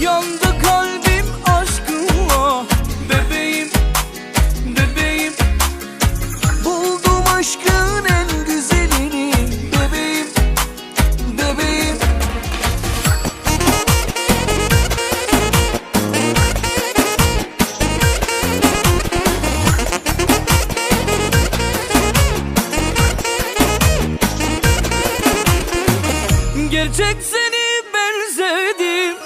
Yandı kalbim aşkınla. Bebeğim, bebeğim. Buldum aşkın en güzelini. Bebeğim, bebeğim. Gerçek seni ben sevdim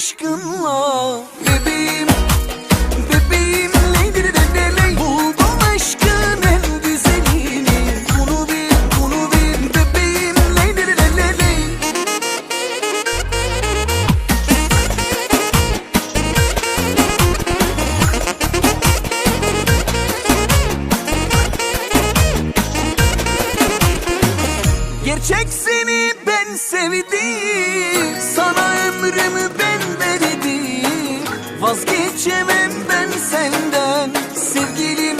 aşkınla Bebeğim ben sevdim Sana ömrümü ben verdim. Vazgeçemem ben senden Sevgilim.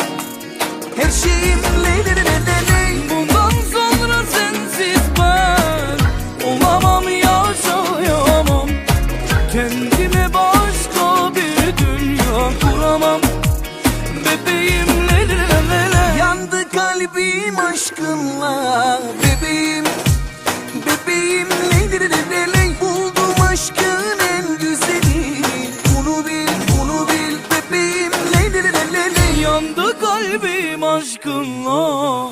Her şeyim ley ley Bundan sonra sensiz ben Olamam yaşayamam. Kendime başka bir dünya kuramam. Bebeğim le le Yandı kalbim aşkınla Bebeğim Bebeğim ley ley Buldum aşkın en güzeli. Bunu bil bunu bil Bebeğim ley ley Yandı kalbim aşkınla